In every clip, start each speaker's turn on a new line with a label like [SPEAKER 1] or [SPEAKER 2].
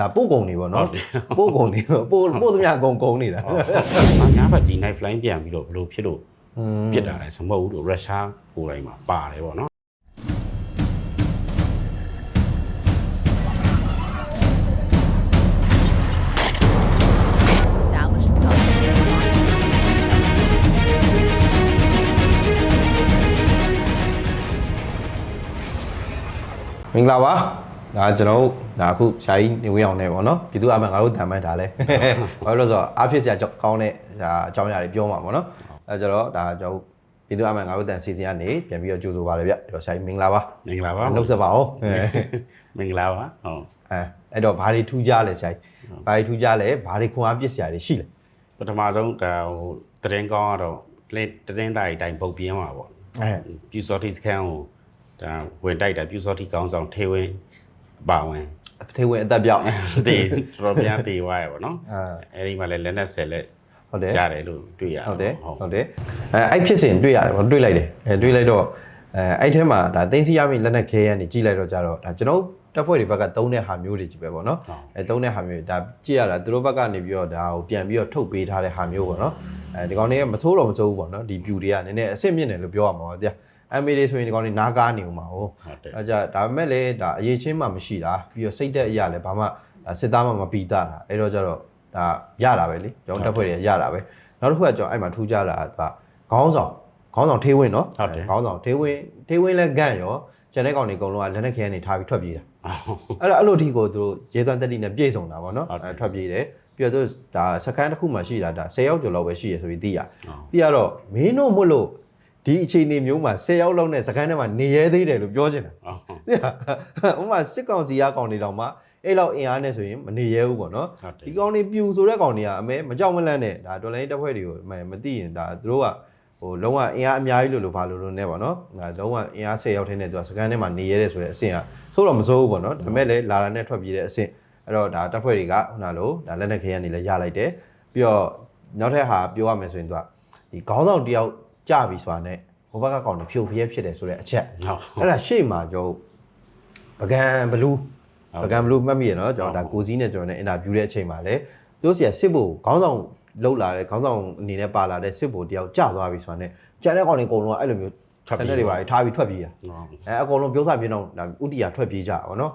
[SPEAKER 1] ဒါပို့ကုန်နေပေါ့နော်
[SPEAKER 2] ဟုတ်တယ်
[SPEAKER 1] ပို့ကုန်နေပို့ပို့သမျှအကုန်ကုန်နေတာ
[SPEAKER 2] ငါညာဘက်ဒီ knife line ပြန်ပြီးတော့ဘယ်လိုဖြစ်လို့
[SPEAKER 1] อืม
[SPEAKER 2] ပြစ်တာလဲစမဟုတ်ဘူးလို့ရုရှားကိုယ်တိုင်မှာပါတယ်ပေါ့နော်
[SPEAKER 3] establish itself as a democracy.
[SPEAKER 1] မင်္ဂလာပါ ဒါကျွန်တော်တို့ဒါအခုရှာကြီးနေဝင်းအောင်နေပေါ့နော်ပြည်သူ့အမှန်ငါတို့တန်မှန်ဒါလဲဘာလို့လဲဆိုတော့အားဖြစ်စရာကြောင့်ကောင်းတဲ့ဒါအကြောင်းအရာတွေပြောမှာပေါ့နော်အဲကြတော့ဒါကျွန်တော်တို့ပြည်သူ့အမှန်ငါတို့တန်စီစဉ်ကနေပြန်ပြီးတော့ကြိုဆိုပါလေဗျဒီတော့ရှာကြီးမင်္ဂလာပါ
[SPEAKER 2] မင်္ဂလာပါ
[SPEAKER 1] နှုတ်ဆက်ပါဦးအဲ
[SPEAKER 2] မင်္ဂလာပါဟုတ်
[SPEAKER 1] အဲအဲ့တော့ဘာတွေထူးကြလဲရှာကြီးဘာတွေထူးကြလဲဘာတွေခွန်အားပြစ်စရာတွေရှိလဲ
[SPEAKER 2] ပထမဆုံးဒါဟိုတရင်ကောင်းကတော့လေတရင်သားအတိုင်းပုတ်ပြင်းမှာပေါ့
[SPEAKER 1] အဲ
[SPEAKER 2] ပြူစောတိစခန်းကိုဒါဝင်တိုက်တာပြူစောတိကောင်းဆောင်ထေဝင်းအ ပါဝင်
[SPEAKER 1] ထေဝင်အသက်ပြောက်
[SPEAKER 2] တေတော်တော်များတေးသွားရပေါ့နော်
[SPEAKER 1] အာ
[SPEAKER 2] အဲဒီမှာလည်းလက်နက်ဆယ်လက်
[SPEAKER 1] ဟုတ်တယ်
[SPEAKER 2] ရတယ်လို့တွေ့ရတယ်
[SPEAKER 1] ဟုတ်တယ်
[SPEAKER 2] ဟုတ်
[SPEAKER 1] ဟုတ်တယ်အဲအဲ့ဖြစ်စဉ်တွေ့ရတယ်ဗောတွေ့လိုက်တယ်အဲတွေ့လိုက်တော့အဲအဲ့ထဲမှာဒါသိန်းစီရမိလက်နက်ခဲရနေကြည့်လိုက်တော့ကြတော့ဒါကျွန်တော်တပ်ဖွဲ့တွေဘက်ကသုံးတဲ့ဟာမျိုးတွေကြီးပဲဗောနော်အဲသုံးတဲ့ဟာမျိုးဒါကြည့်ရတာသူတို့ဘက်ကနေပြီးတော့ဒါကိုပြန်ပြီးတော့ထုတ်ပေးထားတဲ့ဟာမျိုးဗောနော်အဲဒီကောင်တွေကမဆိုးတော့မဆိုးဘူးဗောနော်ဒီ view တွေကနည်းနည်းအဆင့်မြင့်တယ်လို့ပြောရမှာပါဗျာ အမေတွေဆိုရင်ဒီကောင်တွေနားကားနေဦးမှာဟုတ်
[SPEAKER 2] ဟုတ်တယ်
[SPEAKER 1] အဲကြဒါပေမဲ့လည်းဒါအရေးချင်းမှမရှိတာပြီးတော့စိတ်သက်အရာလည်းဘာမှဒါစစ်သားမှမပီတာတာအဲ့တော့ကြတော့ဒါရတာပဲလေကျွန်တော်တပ်ဖွဲ့တွေရတာပဲနောက်တစ်ခုကကျွန်တော်အဲ့မှာထူးခြားတာကဒါခေါင်းဆောင်ခေါင်းဆောင်ထေးဝင်းနော်
[SPEAKER 2] ဟုတ်တယ်
[SPEAKER 1] ခေါင်းဆောင်ထေးဝင်းထေးဝင်းလည်းဂန့်ရောကျန်တဲ့ကောင်တွေအကုန်လုံးကလက်နက်ခဲနေထားပြီးထွက်ပြေးတာ
[SPEAKER 2] ဟုတ်
[SPEAKER 1] အဲ့တော့အဲ့လိုအထိကိုသူတို့ရေသွမ်းတက်တိနဲ့ပြေဆုံးတာပေါ့နော်
[SPEAKER 2] ဟုတ်တယ်
[SPEAKER 1] အဲထွက်ပြေးတယ်ပြီးတော့သူတို့ဒါစကန်တစ်ခုမှရှိတာဒါ10ယောက်ကျော်လောက်ပဲရှိရဆိုပြီးသိရ
[SPEAKER 2] ဟုတ်
[SPEAKER 1] သိရတော့မင်းတို့မို့လို့ ဒီအခြေအနေမျိုးမှာ10ယောက်လောက်နဲ့စကန်ထဲမှာနေရဲသေးတယ်လို့ပြောချင်တာ
[SPEAKER 2] ဟုတ်
[SPEAKER 1] သိလားဥပမာစစ်ကောင်စီရကောင်တွေတောင်မှအဲ့လောက်အင်အားနဲ့ဆိုရင်မနေရဲဘူးပေါ့နော်
[SPEAKER 2] ဟုတ်တယ်
[SPEAKER 1] ဒီကောင်တွေပြူဆိုတဲ့ကောင်တွေကအမဲမကြောက်မလန့်နဲ့ဒါတော်လိုင်းတက်ဖွဲ့တွေကိုမမသိရင်ဒါသူတို့ကဟိုလုံးဝအင်အားအများကြီးလို့လို့ဘာလို့လို့နဲ့ပေါ့နော်ဒါလုံးဝအင်အား10ယောက်ထင်းနဲ့သူကစကန်ထဲမှာနေရဲတယ်ဆိုတဲ့အဆင့်ကဆိုတော့မစိုးဘူးပေါ့နော်ဒါပေမဲ့လည်းလာလာနဲ့ထွက်ပြေးတဲ့အဆင့်အဲ့တော့ဒါတက်ဖွဲ့တွေကခုနလိုဒါလက်နက်ခဲရနေလဲရလိုက်တယ်ပြီးတော့နောက်ထပ်ဟာပြောရမယ်ဆိုရင်သူကဒီခေါင်းဆောင်တယောက် ကြပြီဆိုတာနဲ့ဟိုဘက်ကကောင်တွေဖြိုဖျက်ဖြစ်တယ်ဆိုတဲ့အချက်
[SPEAKER 2] ဟုတ်
[SPEAKER 1] အဲ့ဒါရှေ့မှာကျွန်တော်ပကံဘလူးပကံဘလူးမှတ်မိရနော်ကျွန်တော်ဒါကိုစည်းနဲ့ကျွန်တော်နဲ့အင်တာဗျူးတဲ့အချိန်မှာလည်းပြောစီရစစ်ဖို့ခေါင်းဆောင်လှုပ်လာတဲ့ခေါင်းဆောင်အနေနဲ့ပါလာတဲ့စစ်ဖို့တယောက်ကြာသွားပြီဆိုတာနဲ့ကျန်တဲ့ကောင်တွေအကုန်လုံးကအဲ့လိုမျိုးထွက်ပြေးတွေပါထားပြီးထွက်ပြေးရအဲအကုန်လုံးပြောစားပြင်းတော့ဒါဥတီယာထွက်ပြေးကြပါတော့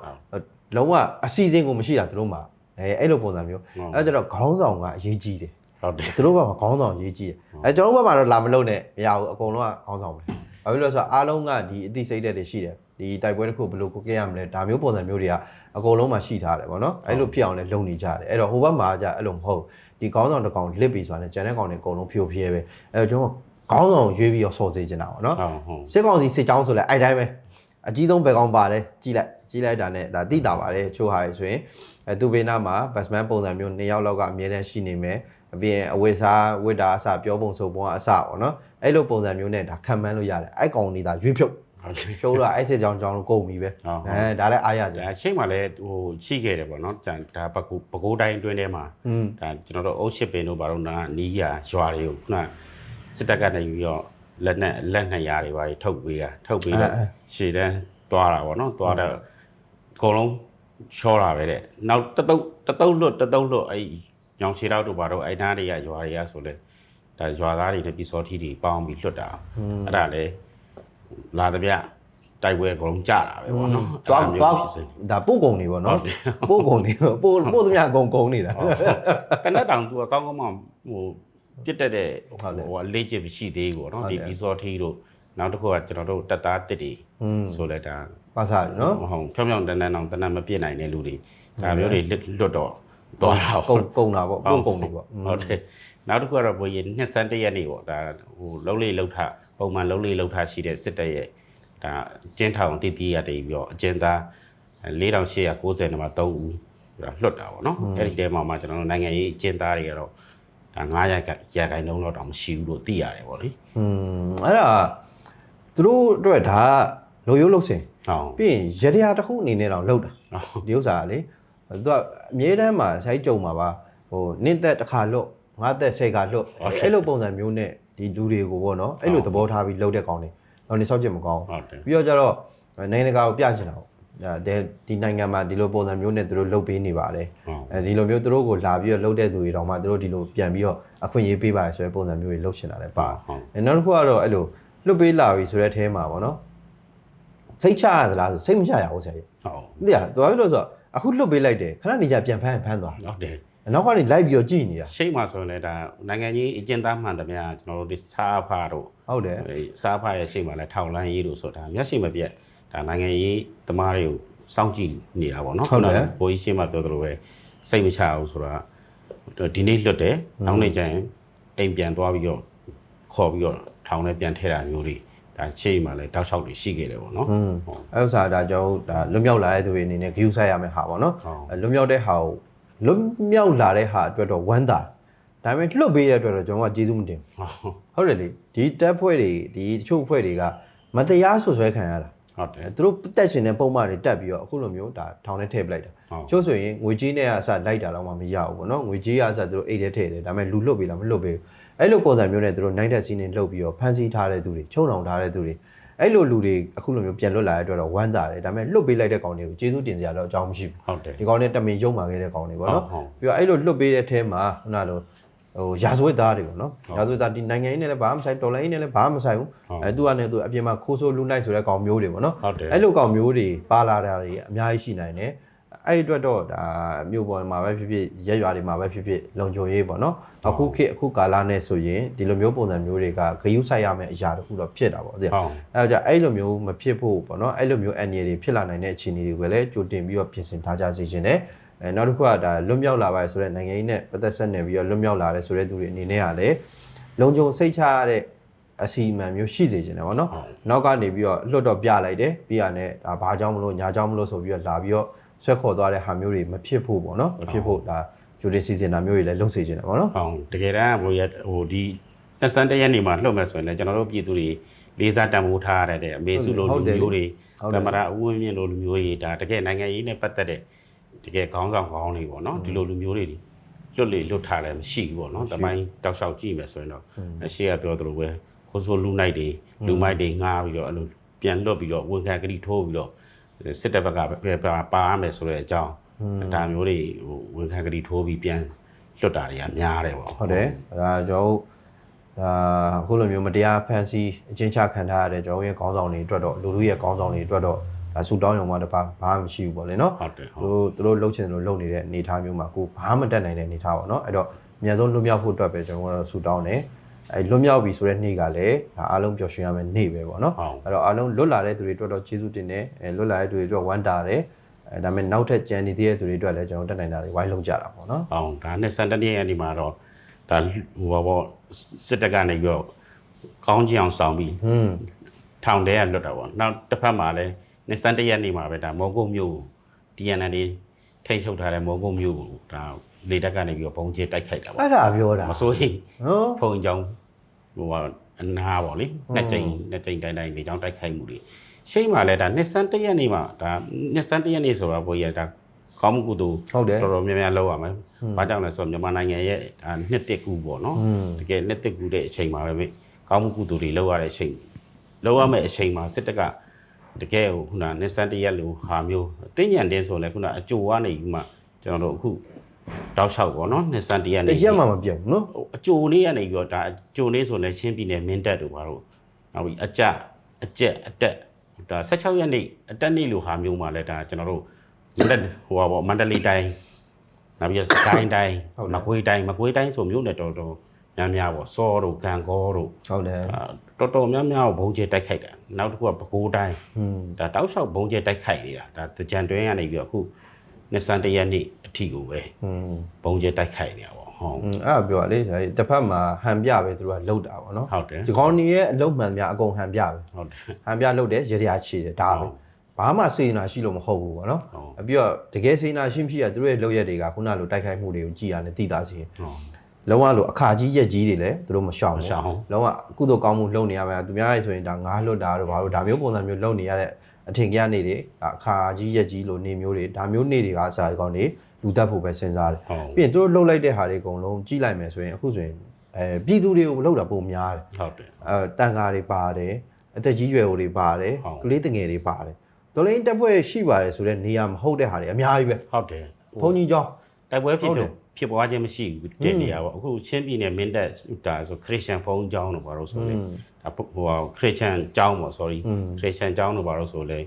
[SPEAKER 1] လုံးဝအစီအစဉ်ကိုမရှိတာသူတို့မှာအဲအဲ့လိုပုံစံမျိုးအဲကျတော့ခေါင်းဆောင်ကအရေးကြီးတယ်
[SPEAKER 2] ဟုတ်တယ်
[SPEAKER 1] သူတို့ဘက်မှာခေါင်းဆောင်ရေးကြီးတယ်အဲကျွန်တော်တို့ဘက်မှာတော့လာမလုပ်နဲ့မရဘူးအကုန်လုံးကခေါင်းဆောင်ပဲဘာဖြစ်လို့လဲဆိုတော့အားလုံးကဒီအသိစိတ်ဓာတ်တွေရှိတယ်ဒီတိုက်ပွဲတစ်ခုဘယ်လိုကိုကြည့်ရမလဲဒါမျိုးပုံစံမျိုးတွေကအကုန်လုံးမှာရှိထားတယ်ဗောနော်အဲ့လိုဖြစ်အောင်လဲလုပ်နေကြတယ်အဲ့တော့ဟိုဘက်မှာじゃအဲ့လိုမဟုတ်ဒီခေါင်းဆောင်တစ်ကောင်လစ်ပြီဆိုတာနဲ့ကျန်တဲ့ကောင်တွေအကုန်လုံးဖြိုဖျဲပဲအဲ့တော့ကျွန်တော်ခေါင်းဆောင်ရွေးပြီးတော့စော်စေချင်တာဗောနော်
[SPEAKER 2] ဟုတ်ဟုတ်
[SPEAKER 1] စစ်ကောင်စီစစ်ကြောင်းဆိုလဲအဲ့တိုင်းပဲအကြီးဆုံးဘယ်ကောင်ပါလဲကြီးလိုက်ကြီးလိုက်တာနဲ့ဒါတိတာပါတယ်ချိုးဟာရဆိုရင်အဲသူဘေးနားမှာဘတ်စမန်ပုံစံမျိုးနှစ်ယောက်လောက်ကအမြဲတမ်းရှိနေမယ် အပြင်အဝိစားဝိတာအစပြောပုံဆိုပုံကအစပေါ့နော်အဲ့လိုပုံစံမျိုးနဲ့ဒါခံမှန်းလို့ရတယ်အဲ့ကောင်နေတာရွေးဖြုတ်
[SPEAKER 2] ဟုတ်တယ်
[SPEAKER 1] ဖြုတ်တော့အဲ့စစ်ကြောင်းကြောင်းလုံးကုန်ပြီပဲ
[SPEAKER 2] ဟုတ်ဟုတ်
[SPEAKER 1] အဲဒါလည်းအားရကြ
[SPEAKER 2] ဒါအချိန်မှလည်းဟိုရှိခဲ့တယ်ပေါ့နော်ဒါဒါပကူပကိုးတိုင်းအတွင်းထဲမှာ
[SPEAKER 1] อืม
[SPEAKER 2] ဒါကျွန်တော်တို့အုတ်ရှစ်ပင်တို့ဘာလို့နာနီးရရွာတွေကိုခုနစစ်တပ်ကနေပြီးတော့လက်နဲ့လက်နှစ်ရာတွေပါထုတ်ပေးတာထုတ်ပေးတော့ရှေ့တန်းသွားတာပေါ့နော်သွားတော့အကုန်လုံးချောတာပဲတဲ့နောက်တတုတ်တတုတ်လွတ်တတုတ်လွတ်အဲ့ ညောင်ခြေတော့တို့ဘာလို့အဲ့နားတွေကရွာတွေကဆိုလဲဒါရွာသားတွေနဲ့ပြည်စောထီတွေပေါင်းပြီးလွတ်တာအဲ့ဒါလေလာတပြတိုက်ပွဲအကုန်လုံးကြတာပဲပေါ့နော်
[SPEAKER 1] သွား
[SPEAKER 2] အဲ့
[SPEAKER 1] သွား
[SPEAKER 2] မျိုးဖြစ်စဉ်
[SPEAKER 1] ဒါပို့ကုန်နေပေါ့နော်
[SPEAKER 2] ဟုတ်တယ်
[SPEAKER 1] ပို့ကုန်နေပို့ပို့သမျှအကုန်ကုန်နေတာ
[SPEAKER 2] တနက်တောင်သူကကောင်းကောင်းမှဟိုပြစ်တက်တဲ့
[SPEAKER 1] ဟုတ်တယ်
[SPEAKER 2] ဟိုအလေးချစ်မရှိသေးဘူးပေါ့နော်
[SPEAKER 1] ဟုတ်
[SPEAKER 2] ဒီ
[SPEAKER 1] တယ်
[SPEAKER 2] ဘီဇော်ထီတို့နောက်တစ်ခုကကျွန်တော်တို့တက်သားတစ်တွေ
[SPEAKER 1] อืม
[SPEAKER 2] ဆိုလဲဒါ
[SPEAKER 1] ပါစားတယ်နော်
[SPEAKER 2] ဟုတ်ဖြောင်းဖြောင်းတန်းတန်းအောင်တနက်မပြစ်နိုင်တဲ့လူတွေဒါမျိုးတွေလွတ်လွတ်တော့ သွားတာ
[SPEAKER 1] ကုန်ကုန်တာပေါ့ပို့ကုန်နေပေါ့
[SPEAKER 2] ဟုတ်တယ်နောက်တစ်ခုကတော့ဘိုးရင်နှစ်ဆန်းတစ်ရက်နေပေါ့ဒါဟိုလုံးလေးလှုပ်ထပုံမှန်လုံးလေးလှုပ်ထရှိတဲ့စစ်တပ်ရဲ့ဒါကျင်းထောင်တည်တည်ရတည်ပြီးတော့အကျဉ်းသား4890နံပါတ်3ဦးဒါလွတ်တာပေါ့နော်အဲ့ဒီတဲမှာမှကျွန်တော်တို့နိုင်ငံရေးအကျဉ်းသားတွေကတော့ဒါ900ရာရာခိုင်နှုန်းလောက်တောင်မရှိဘူးလို့သိရတယ်ပေါ့လေ
[SPEAKER 1] อืมအဲ့ဒါသူတို့အတွက်ဒါကလိုရိုးလို့စင်
[SPEAKER 2] ဟုတ်
[SPEAKER 1] ပြီးရင်ရတရားတစ်ခုအနေနဲ့တော့လောက်တာဒီဥစ္စာကလေ သူကအမြဲတမ်းမှာဆိုင်ကြုံမှာပါဟိုနင့်သက်တစ်ခါလွတ်ငါသက်ဆယ်ခါလွတ်အဲ့လိုပုံစံမျိုးနဲ့ဒီလူတွေကိုပေါ့နော်အဲ့လိုသဘောထားပြီးလှုပ်တဲ့ကောင်တွေတော့နေဆောက်ချက်မကောင်း
[SPEAKER 2] ဟုတ်တယ်
[SPEAKER 1] ပြီးတော့ကျတော့နိုင်ငံတကာကိုပြချင်တာပေါ့အဲဒီနိုင်ငံမှာဒီလိုပုံစံမျိုးနဲ့သူတို့လုပ်ပေးနေပါတယ်
[SPEAKER 2] ဟုတ်
[SPEAKER 1] အဲဒီလိုမျိုးသူတို့ကိုလာပြီးတော့လုပ်တဲ့သူတွေတောင်မှသူတို့ဒီလိုပြန်ပြီးတော့အခွင့်အရေးပေးပါဆိုတဲ့ပုံစံမျိုးတွေလုပ်ချင်တာလည်းပါ
[SPEAKER 2] ဟုတ်
[SPEAKER 1] အဲနောက်တစ်ခုကတော့အဲ့လိုလွတ်ပေးလာပြီဆိုတဲ့အထဲမှာပေါ့နော်စိတ်ချရသလားဆိုစိတ်မချရဘူးဆရာကြီး
[SPEAKER 2] ဟုတ်
[SPEAKER 1] သိရတော်ပြီလို့ဆိုတော့ အခုလွတ်ပေးလိုက်တယ်ခဏနေကြပြန်ဖမ်းရင်ဖမ်းသွား
[SPEAKER 2] ဟုတ်တယ်
[SPEAKER 1] နောက်ကနေလိုက်ပြီးတော့ကြည့်နေတာ
[SPEAKER 2] ရှိမှဆိုရင်လည်းဒါနိုင်ငံကြီးအကျဉ်းသားမှန်တယ်များကျွန်တော်တို့ဒီစားဖားတို့
[SPEAKER 1] ဟုတ်တယ်
[SPEAKER 2] အဲစားဖားရဲ့ရှိမှလည်းထောက်လန်းရေးတို့ဆိုတာမျက်ရှိမပြတ်ဒါနိုင်ငံရေးသမားတွေကိုစောင့်ကြည့်နေတာပေါ့နော်
[SPEAKER 1] ဟုတ်တယ်
[SPEAKER 2] ဘိုးကြီးရှင်းမှပြောသလိုပဲစိတ်မချဘူးဆိုတာဒီနေ့လွတ်တယ်နောက်နေ့ကျရင်အိမ်ပြန်သွားပြီးတော့ခေါ်ပြီးတော့ထောင်ထဲပြန်ထဲတာမျိုးတွေ ဒါရှိမှလည်းတောက်လျှောက်တွေရှိခဲ့တယ်ပေါ့နော်
[SPEAKER 1] อืมအဲ့ဥစ္စာဒါကြောင့်ဒါလွတ်မြောက်လာတဲ့သူတွေအနေနဲ့ view ဆိုင်ရမယ့်ဟာပေါ့နော်
[SPEAKER 2] ဟုတ်
[SPEAKER 1] အဲလွတ်မြောက်တဲ့ဟာကိုလွတ်မြောက်လာတဲ့ဟာအတွက်တော့ဝမ်းသာတယ်ဒါပေမဲ့လွတ်ပေးတဲ့အတွက်တော့ကျွန်တော်ကကျေးဇူးမတင်ဘူး
[SPEAKER 2] ဟုတ်
[SPEAKER 1] ဟုတ်တယ်လေဒီတက်ဖွဲ့တွေဒီတချို့ဖွဲ့တွေကမတရားဆွဆွဲခံရတာ
[SPEAKER 2] ဟုတ်တယ်
[SPEAKER 1] အဲသူတို့တက်ရှင်တဲ့ပုံမှန်တွေတက်ပြီးတော့အခုလိုမျိုးဒါထောင်ထဲထည့်ပလိုက်တာ
[SPEAKER 2] ဟုတ်
[SPEAKER 1] ချို့ဆိုရင်ငွေကြေးနဲ့အစလိုက်တာတော့မှမရဘူးပေါ့နော်ငွေကြေးကအစသူတို့အိတ်ထဲထည့်တယ်ဒါပေမဲ့လူလွတ်ပေးလားမလွတ်ပေးဘူး အဲ့လိုပုံစံမျိုးနဲ့သူတို့နိုင်တဲ့စီးနေလှုပ်ပြီးတော့ဖမ်းဆီးထားတဲ့သူတွေချုံအောင်ထားတဲ့သူတွေအဲ့လိုလူတွေအခုလိုမျိုးပြန်လွတ်လာတဲ့အတွက်တော့ဝမ်းသာတယ်ဒါပေမဲ့လွတ်ပေးလိုက်တဲ့ကောင်တွေကိုကျေးဇူးတင်စရာတော့အကြောင်းမရှိဘူး
[SPEAKER 2] ဟုတ်တယ်
[SPEAKER 1] ဒီကောင်နဲ့တမင်ရုံမာခဲ့တဲ့ကောင်တွေပေါ့နော်
[SPEAKER 2] ဟုတ်
[SPEAKER 1] ပြီးတော့အဲ့လိုလွတ်ပေးတဲ့အထဲမှာခုနလိုဟိုရာဇဝတ်သားတွေပေါ့နော်
[SPEAKER 2] ဟုတ်
[SPEAKER 1] ရာဇဝတ်သားဒီနိုင်ငံရေးနဲ့လည်းဘာမှမဆိုင်ဒေါ်လာရေးနဲ့လည်းဘာမှမဆိုင်ဘူး
[SPEAKER 2] ဟုတ်
[SPEAKER 1] အဲသူကလည်းသူအပြင်မှာခိုးဆိုးလူနိုင်ဆိုတဲ့ကောင်မျိုးတွေပေါ့နော်
[SPEAKER 2] ဟုတ်တယ်
[SPEAKER 1] အဲ့လိုကောင်မျိုးတွေပါလာတာတွေအများကြီးရှိနိုင်တယ် အဲ့ဒီအတွက်တော့ဒါမြို့ပေါ်မှာပဲဖြစ်ဖြစ်ရက်ရွာတွေမှာပဲဖြစ်ဖြစ်လုံခြုံရေးပေါ့နော်အခုခေတ်အခုကာလနဲ့ဆိုရင်ဒီလိုမျိုးပုံစံမျိုးတွေကဂယုဆိုင်ရမယ့်အရာတစ်ခုတော့ဖြစ်တာပေါ့သိရ
[SPEAKER 2] ဟုတ်
[SPEAKER 1] အဲ့ဒါကြောင့်အဲ့လိုမျိုးမဖြစ်ဖို့ပေါ့နော်အဲ့လိုမျိုးအန်ရည်တွေဖြစ်လာနိုင်တဲ့အခြေအနေတွေကိုလည်းကြိုတင်ပြီးတော့ပြင်ဆင်ထားကြစေချင်တယ်အဲနောက်တစ်ခုကဒါလွတ်မြောက်လာပါဆိုတဲ့နိုင်ငံရေးနဲ့ပတ်သက်ဆက်နေပြီးတော့လွတ်မြောက်လာတဲ့ဆိုတဲ့သူတွေအနေနဲ့ကလည်းလုံခြုံစိတ်ချရတဲ့အစီအမံမျိုးရှိစေချင်တယ်ပေါ့နော်
[SPEAKER 2] ဟုတ်
[SPEAKER 1] နောက်ကနေပြီးတော့လွတ်တော့ပြလိုက်တယ်ပြီးရနဲ့ဒါဘာကြောင့်မလို့ညာကြောင့်မလို့ဆိုပြီးတော့လာပြီးတော့ ဆွဲခေါ်သွားတဲ့ဟာမျိုးတွေမဖြစ်ဖို့ပေါ့နော်မဖြစ်ဖို့ဒါကြိုတင်စီစဉ်တာမျိုးတွေလည်းလုပ်စေချင်တယ်ပေါ့နော်
[SPEAKER 2] ဟုတ်တကယ်တမ်းဟိုရဟိုဒီအစတန်တရက်နေမှာလှုပ်မဲ့ဆိုရင်လည်းကျွန်တော်တို့ပြည်သူတွေလေးစားတန်ဖိုးထားရတဲ့အမေစုလိုလူမျိုးတွေ
[SPEAKER 1] ဟုတ်
[SPEAKER 2] က
[SPEAKER 1] တယ်
[SPEAKER 2] မရာအဝင်းမြင့်လိုလူမျိုးတွေဒါတကယ်နိုင်ငံရေးနဲ့ပတ်သက်တဲ့တကယ်ခေါင်းဆောင်ခေါင်းတွေပေါ့နော်ဒီလိုလူမျိုးတွေလွတ်လေလွတ်ထားလည်းမရှိဘူးပေါ့နော်တမိုင်းတောက်လျှောက်ကြည့်မယ်ဆိုရင်တော့အရှိကပြောသလိုပဲခိုးဆိုးလူနိုင်တွေလူမိုက်တွေငားပြီးတော့အဲ့လိုပြန်လွတ်ပြီးတော့ဝန်ခံကတိထိုးပြီးတော့ စစ်တပ်ဘက်ကပဲပါပါရမယ်ဆိုတဲ့အကြောင်းဒါမျိုးတွေဟိုဝန်ခံကတိထိုးပြီးပြန်လွတ်တာတွေကများတယ်ပေါ့
[SPEAKER 1] ဟုတ်တယ်ဒါကျွန်တော်တို့ဒါအခုလိုမျိုးမတရားဖန်ဆီးအချင်းချခံထားရတဲ့ကျွန်တော်ရဲ့ခေါင်းဆောင်တွေအတွက်တော့လူလူရဲ့ခေါင်းဆောင်တွေအတွက်တော့ဒါဆူတောင်းရုံမှတပါဘာမှမရှိဘူးပေါ့လေနော်
[SPEAKER 2] ဟုတ်တယ်ဟု
[SPEAKER 1] သူ
[SPEAKER 2] တ်
[SPEAKER 1] တို့သူတို့လှုပ်ချင်တယ်လို့လှုပ်နေတဲ့အနေအထားမျိုးမှာကိုဘာမှမတက်နိုင်တဲ့အနေအထားပေါ့နော်အဲ့တော့အများဆုံးလွတ်မြောက်ဖို့အတွက်ပဲကျွန်တော်တို့ဆူတောင်းတယ် အဲလွတ်မြောက်ပြီဆိုတဲ့နေ့ကလည်းဒါအားလုံးပျော်ရွှင်ရမယ့်နေ့ပဲပေါ့နော်
[SPEAKER 2] ဟုတ်
[SPEAKER 1] အဲ့တော့အားလုံးလွတ်လာတဲ့သူတွေအတွက်တော့ကျေးဇူးတင်တယ်အဲလွတ်လာတဲ့သူတွေအတွက်ဝမ်းတာတယ်အဲဒါပေမဲ့နောက်ထပ်ကြံနေသေးတဲ့သူတွေအတွက်လည်းကျွန်တော်တက်နိုင်တာတွေဝိုင်းလုံးကြတာပေါ့နော်
[SPEAKER 2] အောင်ဒါနဲ့စန်တနေ့ရက်နေ့မှာတော့ဒါဟိုပါပေါ့စစ်တပ်ကနေပြီးတော့ကောင်းကြအောင်ဆောင်ပြီး
[SPEAKER 1] ဟွန်း
[SPEAKER 2] ထောင်ထဲကလွတ်တာပေါ့နောက်တစ်ဖက်မှာလည်းနေစန်တရက်နေ့မှာပဲဒါမော်ကုတ်မြို့ကို DNN တွေထိတ်ချုပ်ထားတဲ့မော်ကုတ်မြို့ကိုဒါ လေတပ်ကနေပြီးတော့ပုံကျဲတိုက်ခိုက်တာပေါ့
[SPEAKER 1] အဲ့ဒါပြောတာ
[SPEAKER 2] မစိုးရိမ်
[SPEAKER 1] နော်
[SPEAKER 2] ဖုန်ကြောင်ဟိုကအနာပေါ့လေနှစ်ကြိမ်နှစ်ကြိမ်တိုင်းတိုင်းလေကြောင်တိုက်ခိုက်မှုတွေရှိမှလည်းဒါနှစ်စန်တရက်နေ့မှာဒါနှစ်စန်တရက်နေ့ဆိုတော့ဘိုးရဒါကောင်းမှုကုသိုလ်
[SPEAKER 1] ဟုတ်တယ်
[SPEAKER 2] တော်တော်များများလုပ်ရမယ်။ဘာကြောင့်လဲဆိုတော့မြန်မာနိုင်ငံရဲ့ဒါနှစ်တက်ကူပေါ့နော်
[SPEAKER 1] อืม။
[SPEAKER 2] တကယ်နှစ်တက်ကူတဲ့အချိန်မှာပဲပဲကောင်းမှုကုသိုလ်တွေလုပ်ရတဲ့အချိန်လုပ်ရမယ့်အချိန်မှာစစ်တပ်ကတကယ်ဟိုခုနနှစ်စန်တရက်လိုဟာမျိုးတင်းညံတင်းဆိုလဲခုနအကြိုကနေပြီးမှကျွန်တော်တို့အခု တောက်လျှောက်ပေါ့နော်နှစ်စန်တရက်
[SPEAKER 1] တ
[SPEAKER 2] နေ
[SPEAKER 1] ရက်မှမပြတ်ဘူးနော်
[SPEAKER 2] ဟိုအကြိုလေးကနေပြီးတော့ဒါအကြိုလေးဆိုလဲချင်းပြည်နယ်မင်းတပ်တို့ဘာလို့နောက်ပြီးအကြအကျက်အတက်ဒါ16ရက်နေ့အတက်နေ့လိုဟာမျိုးမှာလဲဒါကျွန်တော်တို့မန္တဟိုပါပေါ့မန္တလေးတိုင်းနောက်ပြီးတော့စကိုင်းတိုင်း
[SPEAKER 1] ဟုတ်တယ်
[SPEAKER 2] မကွေးတိုင်းမကွေးတိုင်းဆိုမြို့နယ်တော်တော်များများပေါ့စောတို့ကံကောတို့
[SPEAKER 1] ဟုတ်တယ်
[SPEAKER 2] အာတော်တော်များများကိုဘုံကျဲတိုက်ခိုက်တာနောက်တစ်ခုကပဲခူးတိုင်း
[SPEAKER 1] อืม
[SPEAKER 2] ဒါတောက်လျှောက်ဘုံကျဲတိုက်ခိုက်နေတာဒါတကြံတွင်းကနေပြီးတော့အခု နှစ်စံတရက်နေ့အထိကိုပဲပုံကျဲတိုက်ခိုက်နေတာပေါ့ဟုတ်
[SPEAKER 1] အဲ့ပြောလေဒါတစ်ဖက်မှာဟန်ပြပဲသူတို့ကလှုပ်တာပေါ့နော်
[SPEAKER 2] ဟုတ်တယ်
[SPEAKER 1] ဒီကောင်နေရဲ့အလုတ်မှန်များအကုန်ဟန်ပြပဲ
[SPEAKER 2] ဟုတ်တယ်
[SPEAKER 1] ဟန်ပြလှုပ်တယ်ရတရားချေတယ်ဒါပဲဘာမှစေနာရှိလို့မဟုတ်ဘူးပေါ့နော်အပြီးတော့တကယ်စေနာရှိမရှိရသူတို့ရဲ့လှုပ်ရက်တွေကခုနလိုတိုက်ခိုက်မှုတွေကိုကြည်ရတယ်သိသားစီ
[SPEAKER 2] ဟုတ်
[SPEAKER 1] လုံးဝလို့အခါကြီးရက်ကြီးတွေလည်းသူတို့မရှောင်ဘူးလုံးဝကုသိုလ်ကောင်းမှုလုပ်နေရမယ်သူများရဲ့ဆိုရင်ဒါငါးလွတ်တာတို့ဘာလို့ဒါမျိုးပုံစံမျိုးလုပ်နေရတဲ့ အထင်ကြီးနေတွေဒါအခါကြီးရက်ကြီးလို့နေမျိုးတွေဒါမျိုးနေတွေကစားကောင်းနေလူတက်ဖို့ပဲစဉ်းစားတယ်
[SPEAKER 2] ဟုတ်
[SPEAKER 1] ပြီးရင်သူတို့လှုပ်လိုက်တဲ့ဟာတွေအကုန်လုံးကြီးလိုက်မယ်ဆိုရင်အခုဆိုရင်အဲပြည်သူတွေကိုလှုပ်တာပုံများတယ်
[SPEAKER 2] ဟုတ်တယ်
[SPEAKER 1] အဲတန်ဃာတွေပါတယ်အသက်ကြီးရွယ်တွေပါတယ်
[SPEAKER 2] ဟုတ်
[SPEAKER 1] ကလေးတငယ်တွေပါတယ်ဟတော်လိုင်းတက်ဖွဲ့ရှိပါတယ်ဆိုတဲ့နေရာမဟုတ်တဲ့ဟာတွေအများကြီးပဲ
[SPEAKER 2] ဟုတ်တယ်
[SPEAKER 1] ဘုံကြီးကျောင်း
[SPEAKER 2] တိုက်ပွဲဖြစ်
[SPEAKER 1] ဟုတ်တယ်
[SPEAKER 2] လို့ ဖြစ်ပွားခြင်းမရှိဘူးတဲ့နေရာပေါ့အခုချင်းပြည်နယ်မင်းတပ်ဒါဆိုခရစ်ယာန်ဘုန်းကျောင်းတို့ဘာလို့ဆိုလဲဒါဟိုခရစ်ယာန်ကျောင်းပေါ့ sorry ခရစ်ယာန်ကျောင်းတို့ဘာလို့ဆိုလဲ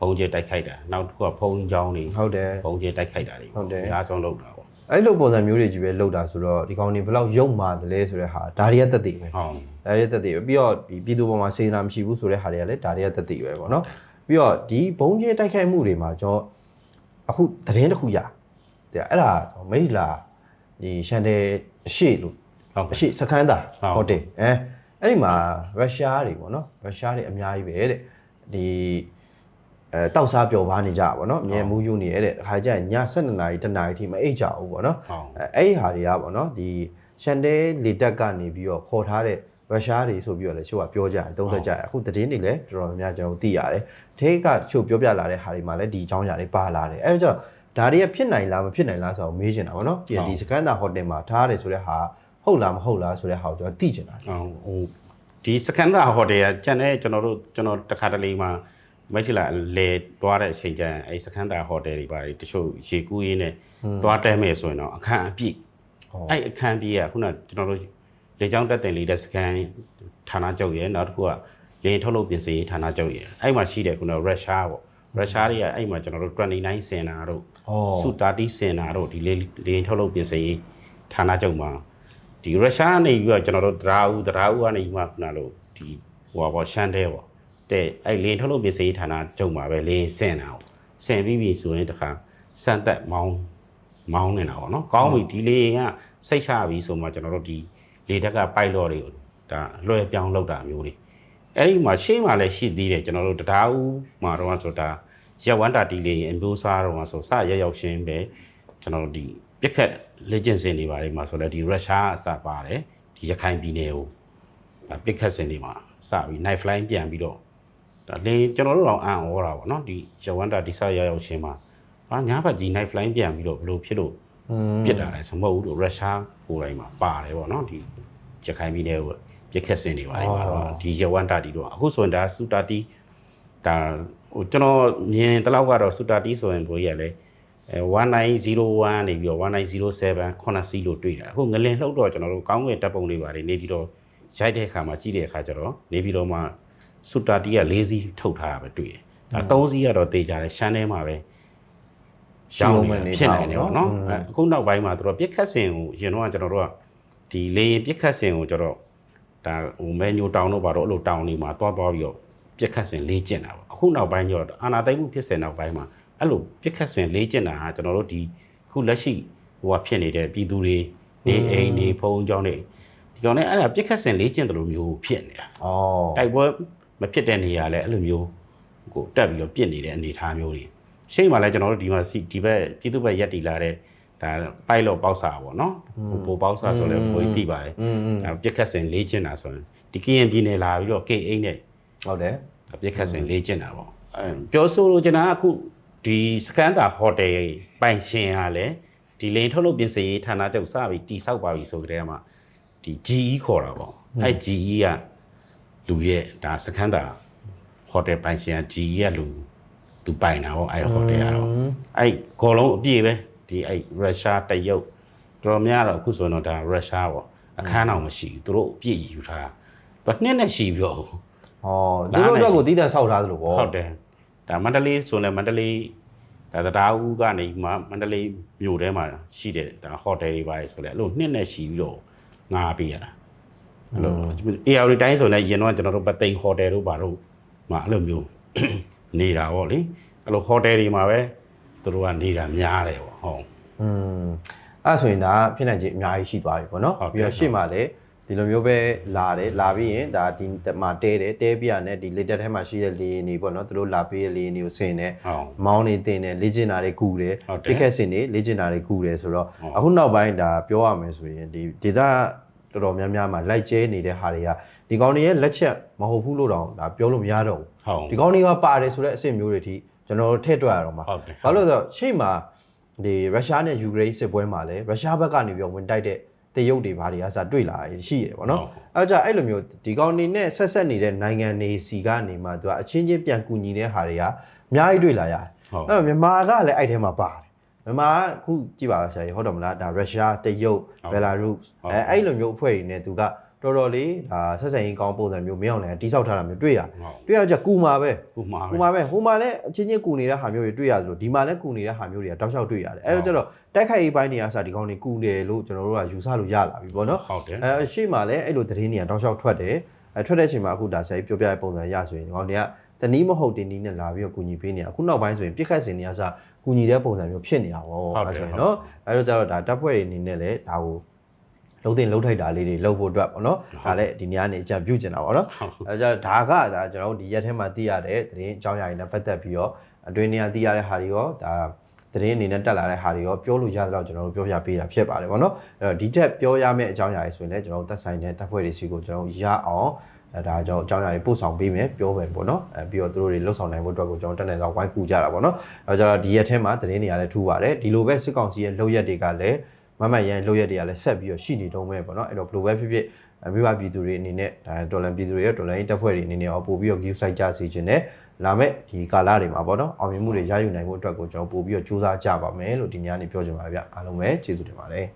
[SPEAKER 2] ဘုံကျဲတိုက်ခိုက်တာနောက်တစ်ခုကဘုံကျောင်းတွေ
[SPEAKER 1] ဟုတ်တယ်
[SPEAKER 2] ဘုံကျဲတိုက်ခိုက်တာတွေ
[SPEAKER 1] ဟုတ်တယ်
[SPEAKER 2] အများဆုံးလုပ်တာပေါ့
[SPEAKER 1] အဲ့လိုပုံစံမျိုးတွေကြီးပဲလောက်တာဆိုတော့ဒီကောင်တွေဘယ်လောက်ရုပ်မာတယ်လဲဆိုတဲ့ဟာဒါတွေကတက်တည်ပဲ
[SPEAKER 2] ဟုတ်
[SPEAKER 1] ဒါတွေကတက်တည်ပဲပြီးတော့ဒီပြည်သူပေါ်မှာစေတနာမရှိဘူးဆိုတဲ့ဟာတွေကလည်းဒါတွေကတက်တည်ပဲပေါ့နော်ပြီးတော့ဒီဘုံကျဲတိုက်ခိုက်မှုတွေမှာကျွန်တော်အခုသတင်းတစ်ခုရတဲ့အဲ့ဒါမိလာ ဒီရှန်တယ်အရှိလို့
[SPEAKER 2] ဟုတ်
[SPEAKER 1] အရှိစခန်းသာ
[SPEAKER 2] ဟုတ်
[SPEAKER 1] ဟုတ်တယ်အဲအဲ့ဒီမှာရုရှားတွေပေါ့နော်ရုရှားတွေအများကြီးပဲတဲ့ဒီအဲတောက်စားပျော်ပါနေကြပါပေါ့နော်အမြဲမူးယူနေရတဲ့အခါကျရင်ည7နာရီ10နာရီထိမအိတ်ကြဘူးပေါ့နော်
[SPEAKER 2] ဟုတ်
[SPEAKER 1] အဲအဲ့ဒီဟာတွေကပေါ့နော်ဒီရှန်တဲလေတက်ကနေပြီးတော့ခေါ်ထားတဲ့ရုရှားတွေဆိုပြီးတော့လည်းချို့ကပြောကြတယ်သုံးသက်ကြတယ်အခုသတင်းတွေလည်းတော်တော်များများကျွန်တော်သိရတယ်ထေးကချို့ပြောပြလာတဲ့ဟာတွေမှာလည်းဒီအကြောင်းအရာတွေပါလာတယ်အဲ့တော့ကျတော့ ဒါတွေကဖြစ်နိုင်လားမဖြစ်နိုင်လားဆိုတော့မေးချင်တာပေါ့နော်ပြီးရင်ဒီစကန်တာဟိုတယ်မှာထားရတယ်ဆိုတဲ့ဟာဟုတ်လားမဟုတ်လားဆိုတဲ့ဟာကိုကျွန်တော်သိချင်တာ
[SPEAKER 2] ဟိုဟိုဒီစကန်ဒရာဟိုတယ်ကကျန်တဲ့ကျွန်တော်တို့ကျွန်တော်တခါတလေမှာမိတ်ထလာလေသွားတဲ့အချိန်ကျရင်အဲစကန်ဒရာဟိုတယ်တွေပါတယ်တချို့ရေကူးရင်းနဲ့သွားတဲမယ်ဆိုရင်တော့အခန်းအပြည့်
[SPEAKER 1] ဟုတ်
[SPEAKER 2] အဲ့အခန်းပြေးကခုနကျွန်တော်တို့လေကြောင်းတက်တင်လေးတဲ့စကန်ဌာနချုပ်ရယ်နောက်တစ်ခုကလေထုတ်လုပ်ပြင်ဆင်ရေးဌာနချုပ်ရယ်အဲ့မှာရှိတဲ့ခုနရုရှားပေါ့ ရုရှားတွေကအဲ့မှာကျွန်တော်တို့29စင်နာတို့
[SPEAKER 1] ဟော
[SPEAKER 2] စုတာတီစင်နာတို့ဒီလေလေထုတ်လုပ်ပြင်ဆင်ရေးဌာနချုပ်မှာဒီရုရှားကနေပြီးတော့ကျွန်တော်တို့ဒရာဦးဒရာဦးကနေပြီးမှခုနလို့ဒီဟိုပါပေါ့ရှန်တဲပေါ့တဲ့အဲ့လေထုတ်လုပ်ပြင်ဆင်ရေးဌာနချုပ်မှာပဲလေစင်နာပေါ့စင်ပြီးပြီဆိုရင်တခါစံသက်မောင်းမောင်းနေတာပေါ့နော်ကောင်းပြီဒီလေကစိတ်ချပြီဆိုမှကျွန်တော်တို့ဒီလေတက်ကပိုက်လော့တွေကိုဒါလွှဲပြောင်းလောက်တာမျိုးတွေအဲ့ဒီမှာရှေ့မှာလည်းရှိသေးတယ်ကျွန်တော်တို့တရားဦးမှာတော့ဆိုတာ ရက်ဝန္တာတီလေအမျိုးစားတော့ဆိုစရက်ရောက်ရှင်းပဲကျွန်တော်တို့ဒီပြက်ခက်လေ့ကျင့်စဉ်တွေပါတယ်မှာဆိုလည်းဒီရုရှားအစပါတယ်ဒီရခိုင်ပြည်နယ်ကိုဒါပြက်ခက်စဉ်တွေမှာစပြီး night flying ပြန်ပြီးတော့ဒါလေကျွန်တော်တို့တော့အံ့ဩတာပေါ့နော်ဒီရက်ဝန္တာဒီစရက်ရောက်ရှင်းမှာဟာညာဘက်ကြီး night flying ပြန်ပြီးတော့ဘယ်လိုဖြစ်လို့ပြစ်တာလဲဆိုမဟုတ်ဘူးလို့ရုရှားကိုယ်တိုင်မှာပါတယ်ပေါ့နော်ဒီရခိုင်ပြည်နယ်ကိုပြစ်ခတ်စင်နေပါတယ်မှာတော့ဒီရဝမ်တာတီတော့အခုဆိုရင်ဒါစူတာတီဒါ ဟိုကျွန်တော်မြင်တလောက်ကတော့စူတာတီဆိုရင်ဘိုးကြီးကလည်းအဲ1901နေပြီးတော့1907ခုနှစ်စီးလို့တွေ့တာအခုငလင်လှုပ်တော့ကျွန်တော်တို့ကောင်းငွေတပ်ပုံတွေပါတယ်နေပြီးတော့ရိုက်တဲ့အခါမှာကြည့်တဲ့အခါကျတော့နေပြီးတော့မှစူတာတီက၄စီးထုတ်ထားတာပဲတွေ့တယ်ဒါ၃စီးကတော့တေးကြတယ်ရှမ်းထဲမှာပဲရှောင်းနေဖြစ်နိုင်တယ်ပေါ့နော်အဲအခုနောက်ပိုင်းမှာသူတို့ပြစ်ခတ်စင်ကိုရင်တော့ကျွန်တော်တို့ကဒီလေရင်ပြစ်ခတ်စင်ကိုကျွန်တော်ဒါဟိုမဲညိုတောင်တို့ဘာတော့အဲ့လိုတောင်နေမှာတွားတွားပြီးတော့ ပြက်ခတ်စဉ်လေးကျင့်တာပေါ့အခုနောက်ပိုင်းကျတော့အာနာတိုက်မှုဖြစ်စဉ်နောက်ပိုင်းမှာအဲ့လိုပြက်ခတ်စဉ်လေးကျင့်တာကကျွန်တော်တို့ဒီအခုလက်ရှိဟိုကဖြစ်နေတဲ့ပြည်သူတွေနေအိမ်နေဖုံးကြောင်းတွေဒီကောင်လည်းအဲ့ဒါပြက်ခတ်စဉ်လေးကျင့်တယ်လို့မျိုးဖြစ်နေတာ
[SPEAKER 1] ဩ
[SPEAKER 2] တိုက်ပွဲမဖြစ်တဲ့နေရာလဲအဲ့လိုမျိုးကိုတက်ပြီးတော့ပြစ်နေတဲ့အနေအထားမျိုးတွေရှိမှလည်းကျွန်တော်တို့ဒီမှာဒီဘက်ပြည်သူ့ဘက်ရက်တီလာတဲ့ဒါပိုက်လော့ပေါက်စာပေါ့နော်ဘိုပေါက်စာဆိုလည်းဘိုကြီးပြပါတယ်ဒါပြက်ခတ်စဉ်လေးကျင့်တာဆိုရင်ဒီကရင်ပြည်နယ်လာပြီးတော့ KA နဲ့
[SPEAKER 1] ဟုတ်တယ်
[SPEAKER 2] ဒါပြက်ခတ်စင်လေးကျင်တာပေါ့အဲပြောဆိုလို့ကျွန်တော်ကအခုဒီစကန်တာဟိုတယ်ပိုင်ရှင်ကလည်းဒီလိန်ထုတ်လုပ်ပြင်ဆင်ရေးဌာနချုပ်စပြီးတိဆောက်ပါပြီဆိုကြတဲ့မှာဒီ GE ခေါ်တာပေါ့အဲ GE ကလူရဲ့ဒါစခန်းတာဟိုတယ်ပိုင်ရှင်က G ရဲ့လူသူပိုင်တာဟောအဲ့ဟိုတယ်ကတော့အဲ့အကုန်လုံးအပြည့်ပဲဒီအဲ့ရုရှားတရုတ်တော်တော်များတော့အခုဆိုရင်တော့ဒါရုရှားပေါ့အခန်းတော်မရှိဘူးသူတို့အပြည့်ယူထားတာသူနှစ်နဲ့ရှိပြီးတော့
[SPEAKER 1] ဩသူတို့အတွက်ကိုတည်တံ့ဆောက်ထားသလိုပေါ့
[SPEAKER 2] ဟုတ်တယ်ဒါမန္တလေးဆိုရင်မန္တလေးဒါတရားဦးကနေမှမန္တလေးမြို့ထဲမှာရှိတယ်ဒါဟိုတယ်တွေပါတယ်ဆိုလဲအဲ့လိုနှစ်နဲ့ရှိပြီးတော့ငားပေးရတာအဲ့လို AR တိုင်းဆိုလည်းရင်တော့ကျွန်တော်တို့ပသိမ်ဟိုတယ်တို့ဘာတို့မှာအဲ့လိုမျိုးနေတာပေါ့လေအဲ့လိုဟိုတယ်တွေမှာပဲသူတို့ကနေတာများတယ်ပေါ့ဟုတ်
[SPEAKER 1] อืมအဲ့ဆိုရင်ဒါဖြစ်နိုင်ခြင်းအများကြီးရှိသွားပြီပေါ့နော်
[SPEAKER 2] ဟုတ်ကဲ့
[SPEAKER 1] ပြီးတော့ရှေ့မှာလည်း ဒီလိုမျိုးပဲလာတယ်လာပြီးရင်ဒါဒီမှာတဲတယ်တဲပြရနဲ့ဒီလက်တက်ထဲမှာရှိတဲ့လေယာဉ်တွေပေါ့နော်သူတို့လာပြီးတဲ့လေယာဉ်တွေကိုဆင်တယ်
[SPEAKER 2] ဟုတ်
[SPEAKER 1] မောင်းနေတင်တယ်လေ့ကျင့်တာတွေကူတယ်
[SPEAKER 2] ဟုတ်တယ်
[SPEAKER 1] ပစ်ခတ်စင်တွေလေ့ကျင့်တာတွေကူတယ်ဆိုတော့
[SPEAKER 2] ဟုတ်
[SPEAKER 1] အခုနောက်ပိုင်းဒါပြောရမယ်ဆိုရင်ဒီဒေတာတော်တော်များများမှာလိုက်ကျဲနေတဲ့ဟာတွေကဒီကောင်တွေရဲ့လက်ချက်မဟုတ်ဘူးလို့တော့ဒါပြောလို့မရတော့ဘူး
[SPEAKER 2] ဟုတ်
[SPEAKER 1] ဒီကောင်တွေကပါတယ်ဆိုတဲ့အဆင့်မျိုးတွေထိကျွန်တော်တို့ထည့်တွက်ရတော့မှာ
[SPEAKER 2] ဟုတ်တယ်
[SPEAKER 1] ဘာလို့လဲဆိုတော့ရှေ့မှာဒီရုရှားနဲ့ယူကရိန်းစစ်ပွဲမှာလည်းရုရှားဘက်ကနေပြီးတော့ဝင်တိုက်တဲ့ တရုတ်တွေဘာတွေကစတွေ့လာရရှိရပေါ့နော်
[SPEAKER 2] ဟုတ်
[SPEAKER 1] အဲကြင့်အဲ့လိုမျိုးဒီကောင်နေနဲ့ဆက်ဆက်နေတဲ့နိုင်ငံနေစီကနေမှသူကအချင်းချင်းပြန်ကူညီတဲ့ဟာတွေကအများကြီးတွေ့လာရတယ်
[SPEAKER 2] ဟုတ်
[SPEAKER 1] အဲ့တော့မြန်မာကလည်းအဲ့ထဲမှာပါတယ်မြန်မာကအခုကြည့်ပါလားဆရာကြီးဟုတ်တယ်မလားဒါရုရှားတရုတ်ဘယ်လာရုစ်အဲအဲ့လိုမျိုးအဖွဲ့တွေနဲ့သူက တော်တော်လေးဒါဆက်ဆံရေးကောင်းပုံစံမျိုးမင်းအောင်လည်းတိဆောက်ထားတာမျိုးတွေ့ရ
[SPEAKER 2] ဟုတ်
[SPEAKER 1] တွေ့ရကြကူမှာပဲ
[SPEAKER 2] ခုမှာ
[SPEAKER 1] ဟိုမှာပဲဟိုမှာလည်းအချင်းချင်းကူနေတဲ့ဟာမျိုးတွေတွေ့ရသလိုဒီမှာလည်းကူနေတဲ့ဟာမျိုးတွေကတောက်လျှောက်တွေ့ရတယ်အဲ့တော့ကျတော့တိုက်ခိုက်ရေးပိုင်းတွေကစဒီကောင်းတွေကူတယ်လို့ကျွန်တော်တို့ကယူဆလို့ရလာပြီပေါ့နော်
[SPEAKER 2] ဟုတ်တယ်
[SPEAKER 1] အဲရှေ့မှာလည်းအဲ့လိုသတင်းတွေကတောက်လျှောက်ထွက်တယ်အဲထွက်တဲ့အချိန်မှာအခုဒါဆရာကြီးပြောပြတဲ့ပုံစံရဆိုရင်ဒီကောင်းတွေကတနည်းမဟုတ်တင်နည်းနဲ့လာပြီးတော့ကူညီပေးနေတာအခုနောက်ပိုင်းဆိုရင်ပြစ်ခတ်စင်တွေကစကူညီတဲ့ပုံစံမျိုးဖြစ်နေတာပေါ့အဲဆိုရင်နော်အဲတော့ကျတော့ဒါတပ်ဖွဲ့တွေအနေနဲ့လည်းဒါကို လုံးတင်လုံးထိုက်တာလေးတွေလုပ်ဖို့အတွက်ပေါ့နော်ဒါလည်းဒီနေရာနေအကြံပြုကျင်တာပေါ့နော်အဲကြတော့ဒါကဒါကျွန်တော်တို့ဒီရက်ထဲမှာသိရတဲ့သတင်းအကြောင်းအရာတွေနဲ့ပတ်သက်ပြီးတော့အတွင်းနေရာသိရတဲ့ဟာတွေရောဒါသတင်းအနေနဲ့တက်လာတဲ့ဟာတွေရောပြောလို့ရသလောက်ကျွန်တော်တို့ပြောပြပေးတာဖြစ်ပါတယ်ဗောနော်အဲ့တော့ဒီထက်ပြောရမယ့်အကြောင်းအရာတွေဆိုရင်လည်းကျွန်တော်တို့သက်ဆိုင်တဲ့တပ်ဖွဲ့တွေစီကိုကျွန်တော်တို့ရအောင်အဲဒါကြောင့်အကြောင်းအရာတွေပို့ဆောင်ပေးမယ်ပြောမယ်ပေါ့နော်အဲပြီးတော့သူတို့တွေလှုပ်ဆောင်နိုင်ဖို့အတွက်ကိုကျွန်တော်တက်နေတော့ဝိုင်းကူကြတာပေါ့နော်အဲကြတော့ဒီရက်ထဲမှာသတင်းတွေရလည်းထူပါတယ်ဒီလိုပဲစစ်ကောင်စီရဲ့လှုပ်ရက်တွေကလည်း မမရန်လှုပ်ရက်တွေကလည်းဆက်ပြီးတော့ရှိနေတုံးပဲပေါ့နော်အဲ့တော့ဘယ်လိုပဲဖြစ်ဖြစ်အမိဘပြည်သူတွေအနေနဲ့ဒါဒေါ်လာပြည်သူတွေရဲ့ဒေါ်လာရေးတပ်ဖွဲ့တွေအနေနဲ့ရောပို့ပြီးတော့ give site ကြစီခြင်းနဲ့လာမဲ့ဒီကာလတွေမှာပေါ့နော်အောင်မြင်မှုတွေရယူနိုင်ဖို့အတွက်ကိုကျွန်တော်ပို့ပြီးတော့စူးစမ်းကြပါမယ်လို့ဒီညနေပြောချင်ပါဗျအားလုံးပဲကျေးဇူးတင်ပါတယ်